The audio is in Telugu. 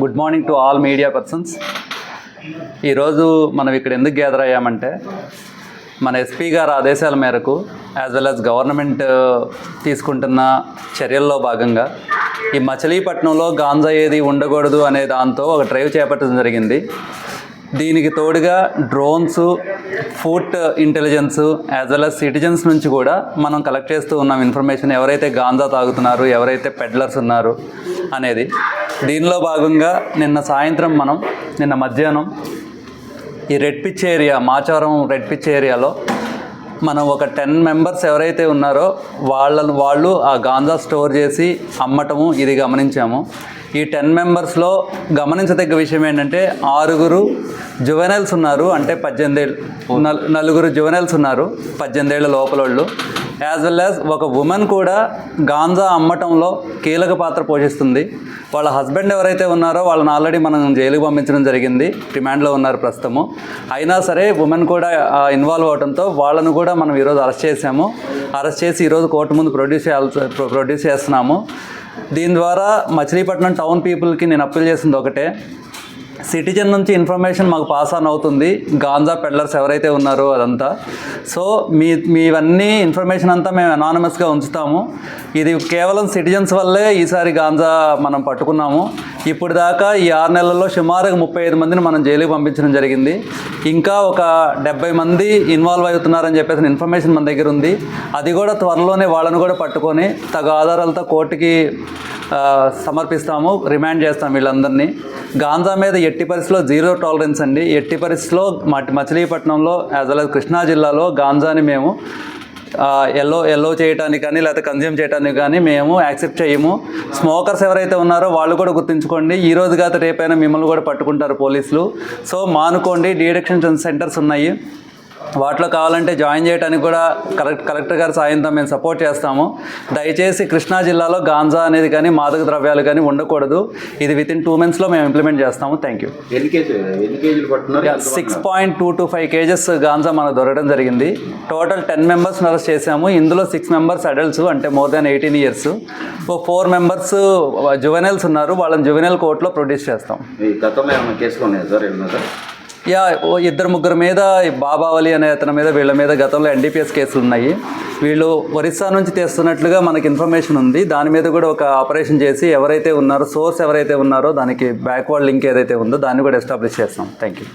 Good morning to all media persons. ఈరోజు మనం ఇక్కడ ఎందుకు గ్యాదర్ అయ్యామంటే మన ఎస్పీ గారి ఆదేశాల మేరకు యాజ్ వెల్ యాజ్ గవర్నమెంట్ తీసుకుంటున్న చర్యల్లో భాగంగా ఈ మచిలీపట్నంలో గాంజా ఏది ఉండకూడదు అనే దాంతో ఒక డ్రైవ్ చేపట్టడం జరిగింది. దీనికి తోడుగా drones food intelligence as well as citizens నుంచి కూడా మనం కలెక్ట్ చేస్తూ ఉన్నాం ఇన్ఫర్మేషన్ ఎవరైతే గాంజా తాగుతున్నారు ఎవరైతే పెడ్లర్స్ ఉన్నారు అనేది. దీనిలో భాగంగా నిన్న సాయంత్రం మనం నిన్న మధ్యాహ్నం ఈ red pitch area Machavaram red pitch ఏరియాలో మనం ఒక టెన్ మెంబర్స్ ఎవరైతే ఉన్నారో వాళ్ళను వాళ్ళు ఆ గాంజా స్టోర్ చేసి అమ్మటము ఇది గమనించాము. ఈ టెన్ మెంబర్స్లో గమనించదగ్గ విషయం ఏంటంటే ఆరుగురు జువెనల్స్ ఉన్నారు అంటే పద్దెనిమిది ఏళ్ళు నల్- నలుగురు జువెనల్స్ ఉన్నారు పద్దెనిమిదేళ్ళ లోపలోళ్ళు. యాజ్ వెల్ యాజ్ ఒక ఉమెన్ కూడా గాంజా అమ్మటంలో కీలక పాత్ర పోషిస్తుంది. వాళ్ళ హస్బెండ్ ఎవరైతే ఉన్నారో వాళ్ళని ఆల్రెడీ మనం జైలుకి పంపించడం జరిగింది. రిమాండ్లో ఉన్నారు ప్రస్తుతము. అయినా సరే ఉమెన్ కూడా ఇన్వాల్వ్ అవడంతో వాళ్ళను కూడా మనం ఈరోజు అరెస్ట్ చేసాము అరెస్ట్ చేసి ఈరోజు కోర్టు ముందు ప్రొడ్యూస్ చేయాల్సి ప్రొడ్యూస్ చేస్తున్నాము. దీని ద్వారా మచిలీపట్నం టౌన్ పీపుల్కి నేను అప్పీల్ చేసింది ఒకటే. సిటిజన్ నుంచి ఇన్ఫర్మేషన్ మాకు పాస్ ఆన్ అవుతుంది. గాంజా పెడ్లర్స్ ఎవరైతే ఉన్నారో అదంతా. సో మీ మీవన్నీ ఇన్ఫర్మేషన్ అంతా మేము అనానమస్గా ఉంచుతాము. ఇది కేవలం సిటిజన్స్ వల్లే ఈసారి గాంజా మనం పట్టుకున్నాము. ఇప్పుడు దాకా ఈ ఆరు నెలల్లో సుమారుగా ముప్పై ఐదు మందిని మనం జైలుకి పంపించడం జరిగింది. ఇంకా ఒక డెబ్బై మంది ఇన్వాల్వ్ అవుతున్నారని చెప్పేసి ఇన్ఫర్మేషన్ మన దగ్గర ఉంది. అది కూడా త్వరలోనే వాళ్ళను కూడా పట్టుకొని తగు ఆధారాలతో కోర్టుకి సమర్పిస్తాము రిమాండ్ చేస్తాం వీళ్ళందరినీ. గాంజా మీద ఎట్టి పరిస్థితిలో జీరో టాలరెన్స్ అండి. ఎట్టి పరిస్థితిలో మట్ మచిలీపట్నంలో యాజ్ వెల్ as కృష్ణా జిల్లాలో గాంజాని మేము ఎల్లో ఎల్లో చేయడానికి కానీ లేకపోతే కన్జ్యూమ్ చేయడానికి కానీ మేము యాక్సెప్ట్ చేయము. స్మోకర్స్ ఎవరైతే ఉన్నారో వాళ్ళు కూడా గుర్తుంచుకోండి. ఈ రోజు కాదు రేపైనా మిమ్మల్ని కూడా పట్టుకుంటారు పోలీసులు. సో మానుకోండి డిడక్షన్ సెంటర్స్ ఉన్నాయి. వాటిలో కావాలంటే జాయిన్ చేయడానికి కూడా కలెక్ట్ కలెక్టర్ గారి సాయంతో మేము సపోర్ట్ చేస్తాము. దయచేసి కృష్ణా జిల్లాలో గాంజా అనేది కానీ మాదక ద్రవ్యాలు కానీ ఉండకూడదు. ఇది విత్ ఇన్ టూ మంత్స్లో మేము ఇంప్లిమెంట్ చేస్తాము. Thank you six point two two five KGs ganja మనకు దొరకడం జరిగింది. టోటల్ టెన్ మెంబర్స్ అరెస్ట్ చేశాము. ఇందులో సిక్స్ మెంబర్స్ అడల్ట్స్ అంటే మోర్ దాన్ ఎయిటీన్ ఇయర్స్ ఓ ఫోర్ మెంబర్స్ జువెనల్స్ ఉన్నారు. వాళ్ళని జువెనల్ కోర్టులో ప్రొడ్యూస్ చేస్తాం. గతంలో కేసులు ఉన్నాయా సార్? యా ఓ ఇద్దరు ముగ్గురు మీద బాబావలి అనే అతని మీద వీళ్ళ మీద గతంలో ఎన్డీపీఎస్ కేసులు ఉన్నాయి. వీళ్ళు ఒరిస్సా నుంచి తెస్తున్నట్లుగా మనకి ఇన్ఫర్మేషన్ ఉంది. దాని మీద కూడా ఒక ఆపరేషన్ చేసి ఎవరైతే ఉన్నారో సోర్స్ ఎవరైతే ఉన్నారో దానికి బ్యాక్వర్డ్ లింక్ ఏదైతే ఉందో దాన్ని కూడా ఎస్టాబ్లిష్ చేస్తాం. Thank you